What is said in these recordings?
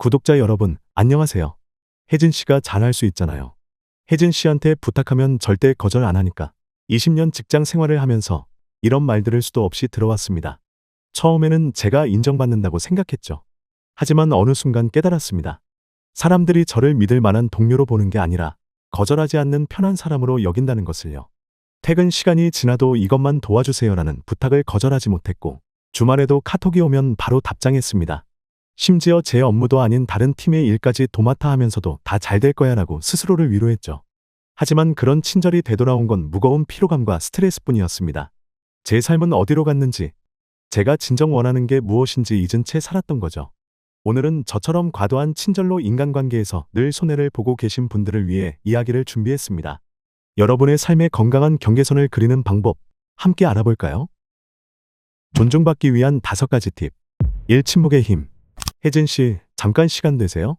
구독자 여러분, 안녕하세요. 혜진 씨가 잘할 수 있잖아요. 혜진 씨한테 부탁하면 절대 거절 안 하니까. 20년 직장 생활을 하면서 이런 말들을 수도 없이 들어왔습니다. 처음에는 제가 인정받는다고 생각했죠. 하지만 어느 순간 깨달았습니다. 사람들이 저를 믿을 만한 동료로 보는 게 아니라 거절하지 않는 편한 사람으로 여긴다는 것을요. 퇴근 시간이 지나도 이것만 도와주세요라는 부탁을 거절하지 못했고 주말에도 카톡이 오면 바로 답장했습니다. 심지어 제 업무도 아닌 다른 팀의 일까지 도맡아 하면서도 다 잘 될 거야 라고 스스로를 위로했죠. 하지만 그런 친절이 되돌아온 건 무거운 피로감과 스트레스뿐이었습니다. 제 삶은 어디로 갔는지, 제가 진정 원하는 게 무엇인지 잊은 채 살았던 거죠. 오늘은 저처럼 과도한 친절로 인간관계에서 늘 손해를 보고 계신 분들을 위해 이야기를 준비했습니다. 여러분의 삶의 건강한 경계선을 그리는 방법, 함께 알아볼까요? 존중받기 위한 다섯 가지 팁. 1. 침묵의 힘. 혜진 씨, 잠깐 시간 되세요?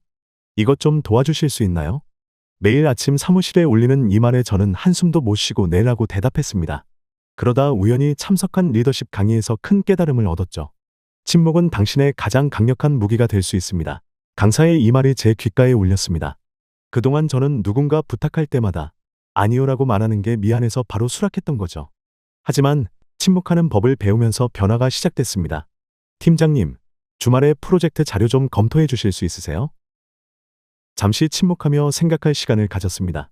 이것 좀 도와주실 수 있나요? 매일 아침 사무실에 울리는 이 말에 저는 한숨도 못 쉬고 내라고 대답했습니다. 그러다 우연히 참석한 리더십 강의에서 큰 깨달음을 얻었죠. 침묵은 당신의 가장 강력한 무기가 될 수 있습니다. 강사의 이 말이 제 귓가에 울렸습니다. 그동안 저는 누군가 부탁할 때마다 아니요라고 말하는 게 미안해서 바로 수락했던 거죠. 하지만 침묵하는 법을 배우면서 변화가 시작됐습니다. 팀장님, 주말에 프로젝트 자료 좀 검토해 주실 수 있으세요? 잠시 침묵하며 생각할 시간을 가졌습니다.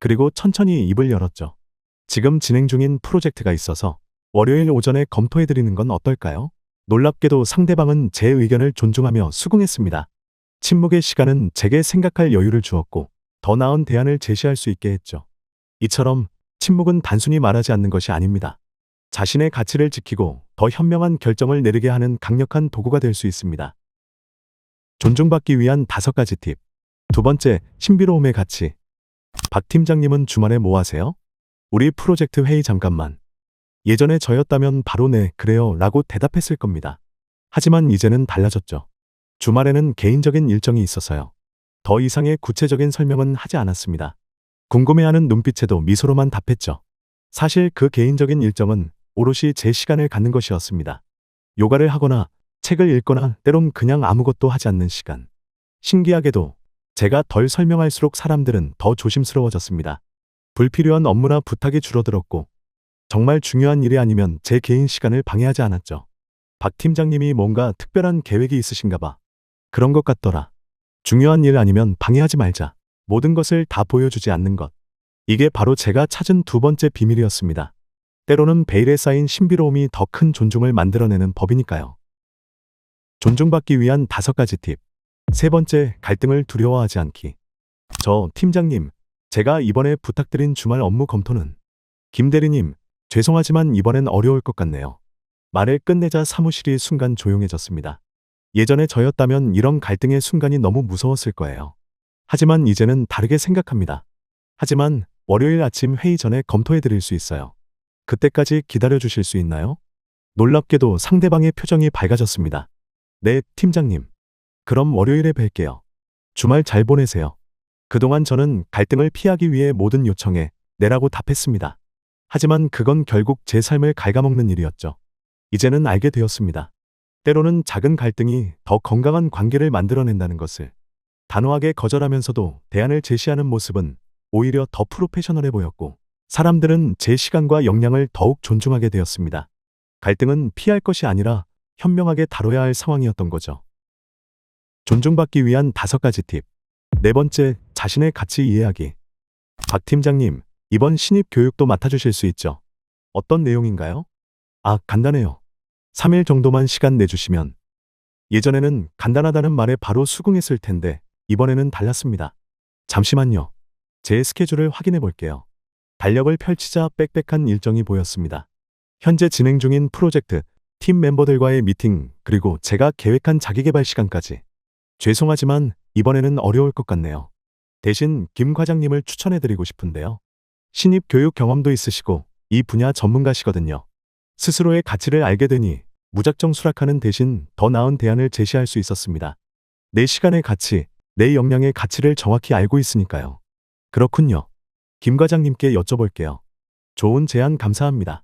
그리고 천천히 입을 열었죠. 지금 진행 중인 프로젝트가 있어서 월요일 오전에 검토해 드리는 건 어떨까요? 놀랍게도 상대방은 제 의견을 존중하며 수긍했습니다. 침묵의 시간은 제게 생각할 여유를 주었고 더 나은 대안을 제시할 수 있게 했죠. 이처럼 침묵은 단순히 말하지 않는 것이 아닙니다. 자신의 가치를 지키고 더 현명한 결정을 내리게 하는 강력한 도구가 될 수 있습니다. 존중받기 위한 다섯 가지 팁. 두 번째, 신비로움의 가치. 박 팀장님은 주말에 뭐 하세요? 우리 프로젝트 회의 잠깐만. 예전에 저였다면 바로 네, 그래요 라고 대답했을 겁니다. 하지만 이제는 달라졌죠. 주말에는 개인적인 일정이 있어서요. 더 이상의 구체적인 설명은 하지 않았습니다. 궁금해하는 눈빛에도 미소로만 답했죠. 사실 그 개인적인 일정은 오롯이 제 시간을 갖는 것이었습니다. 요가를 하거나 책을 읽거나 때론 그냥 아무것도 하지 않는 시간. 신기하게도 제가 덜 설명할수록 사람들은 더 조심스러워졌습니다. 불필요한 업무나 부탁이 줄어들었고 정말 중요한 일이 아니면 제 개인 시간을 방해하지 않았죠. 박 팀장님이 뭔가 특별한 계획이 있으신가 봐. 그런 것 같더라. 중요한 일 아니면 방해하지 말자. 모든 것을 다 보여주지 않는 것. 이게 바로 제가 찾은 두 번째 비밀이었습니다. 때로는 베일에 쌓인 신비로움이 더 큰 존중을 만들어내는 법이니까요. 존중받기 위한 다섯 가지 팁. 세 번째, 갈등을 두려워하지 않기. 저, 팀장님, 제가 이번에 부탁드린 주말 업무 검토는 김 대리님, 죄송하지만 이번엔 어려울 것 같네요. 말을 끝내자 사무실이 순간 조용해졌습니다. 예전에 저였다면 이런 갈등의 순간이 너무 무서웠을 거예요. 하지만 이제는 다르게 생각합니다. 하지만 월요일 아침 회의 전에 검토해 드릴 수 있어요. 그때까지 기다려 주실 수 있나요? 놀랍게도 상대방의 표정이 밝아졌습니다. 네, 팀장님. 그럼 월요일에 뵐게요. 주말 잘 보내세요. 그동안 저는 갈등을 피하기 위해 모든 요청에 내라고 답했습니다. 하지만 그건 결국 제 삶을 갉아먹는 일이었죠. 이제는 알게 되었습니다. 때로는 작은 갈등이 더 건강한 관계를 만들어낸다는 것을 단호하게 거절하면서도 대안을 제시하는 모습은 오히려 더 프로페셔널해 보였고 사람들은 제 시간과 역량을 더욱 존중하게 되었습니다. 갈등은 피할 것이 아니라 현명하게 다뤄야 할 상황이었던 거죠. 존중받기 위한 다섯 가지 팁. 네 번째, 자신의 가치 이해하기. 박 팀장님, 이번 신입 교육도 맡아주실 수 있죠? 어떤 내용인가요? 아, 간단해요. 3일 정도만 시간 내주시면. 예전에는 간단하다는 말에 바로 수긍했을 텐데, 이번에는 달랐습니다. 잠시만요. 제 스케줄을 확인해 볼게요. 달력을 펼치자 빽빽한 일정이 보였습니다. 현재 진행 중인 프로젝트, 팀 멤버들과의 미팅, 그리고 제가 계획한 자기개발 시간까지. 죄송하지만 이번에는 어려울 것 같네요. 대신 김 과장님을 추천해드리고 싶은데요. 신입 교육 경험도 있으시고 이 분야 전문가시거든요. 스스로의 가치를 알게 되니 무작정 수락하는 대신 더 나은 대안을 제시할 수 있었습니다. 내 시간의 가치, 내 역량의 가치를 정확히 알고 있으니까요. 그렇군요. 김 과장님께 여쭤볼게요. 좋은 제안 감사합니다.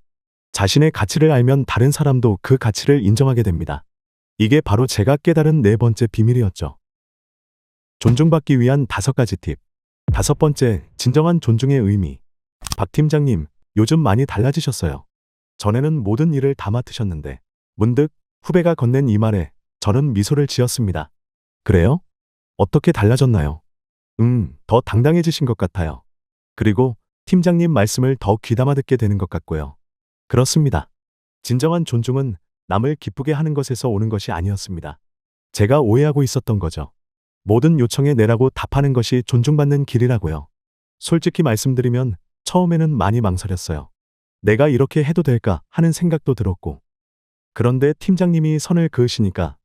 자신의 가치를 알면 다른 사람도 그 가치를 인정하게 됩니다. 이게 바로 제가 깨달은 네 번째 비밀이었죠. 존중받기 위한 다섯 가지 팁. 다섯 번째, 진정한 존중의 의미. 박 팀장님, 요즘 많이 달라지셨어요. 전에는 모든 일을 다 맡으셨는데, 문득 후배가 건넨 이 말에 저는 미소를 지었습니다. 그래요? 어떻게 달라졌나요? 음, 더 당당해지신 것 같아요. 그리고 팀장님 말씀을 더 귀담아 듣게 되는 것 같고요. 그렇습니다. 진정한 존중은 남을 기쁘게 하는 것에서 오는 것이 아니었습니다. 제가 오해하고 있었던 거죠. 모든 요청에 내라고 답하는 것이 존중받는 길이라고요. 솔직히 말씀드리면 처음에는 많이 망설였어요. 내가 이렇게 해도 될까 하는 생각도 들었고. 그런데 팀장님이 선을 그으시니까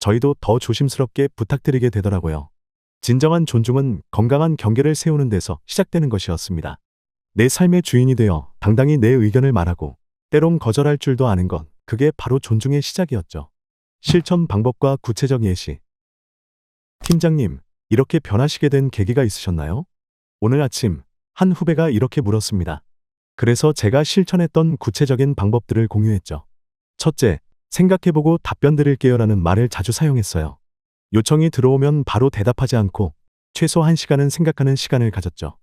저희도 더 조심스럽게 부탁드리게 되더라고요. 진정한 존중은 건강한 경계를 세우는 데서 시작되는 것이었습니다. 내 삶의 주인이 되어 당당히 내 의견을 말하고 때론 거절할 줄도 아는 것, 그게 바로 존중의 시작이었죠. 실천 방법과 구체적 예시. 팀장님, 이렇게 변하시게 된 계기가 있으셨나요? 오늘 아침 한 후배가 이렇게 물었습니다. 그래서 제가 실천했던 구체적인 방법들을 공유했죠. 첫째, 생각해보고 답변 드릴게요라는 말을 자주 사용했어요. 요청이 들어오면 바로 대답하지 않고 최소 1시간은 생각하는 시간을 가졌죠.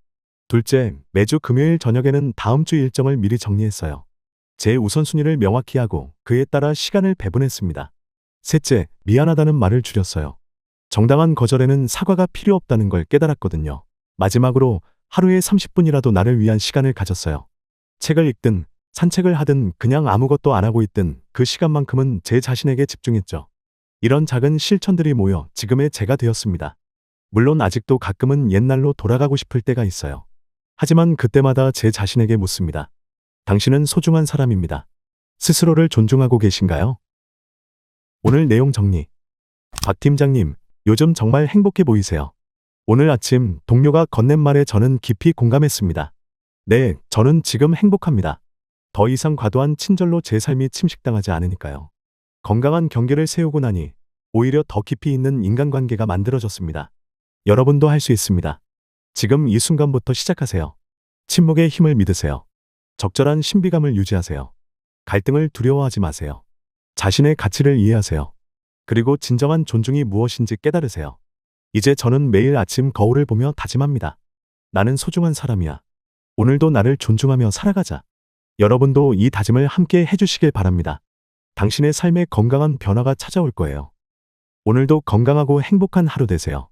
둘째, 매주 금요일 저녁에는 다음 주 일정을 미리 정리했어요. 제 우선순위를 명확히 하고 그에 따라 시간을 배분했습니다. 셋째, 미안하다는 말을 줄였어요. 정당한 거절에는 사과가 필요 없다는 걸 깨달았거든요. 마지막으로 하루에 30분이라도 나를 위한 시간을 가졌어요. 책을 읽든 산책을 하든 그냥 아무것도 안 하고 있든 그 시간만큼은 제 자신에게 집중했죠. 이런 작은 실천들이 모여 지금의 제가 되었습니다. 물론 아직도 가끔은 옛날로 돌아가고 싶을 때가 있어요. 하지만 그때마다 제 자신에게 묻습니다. 당신은 소중한 사람입니다. 스스로를 존중하고 계신가요? 오늘 내용 정리. 박 팀장님, 요즘 정말 행복해 보이세요. 오늘 아침 동료가 건넨 말에 저는 깊이 공감했습니다. 네, 저는 지금 행복합니다. 더 이상 과도한 친절로 제 삶이 침식당하지 않으니까요. 건강한 경계를 세우고 나니 오히려 더 깊이 있는 인간관계가 만들어졌습니다. 여러분도 할 수 있습니다. 지금 이 순간부터 시작하세요. 침묵의 힘을 믿으세요. 적절한 신비감을 유지하세요. 갈등을 두려워하지 마세요. 자신의 가치를 이해하세요. 그리고 진정한 존중이 무엇인지 깨달으세요. 이제 저는 매일 아침 거울을 보며 다짐합니다. 나는 소중한 사람이야. 오늘도 나를 존중하며 살아가자. 여러분도 이 다짐을 함께 해주시길 바랍니다. 당신의 삶에 건강한 변화가 찾아올 거예요. 오늘도 건강하고 행복한 하루 되세요.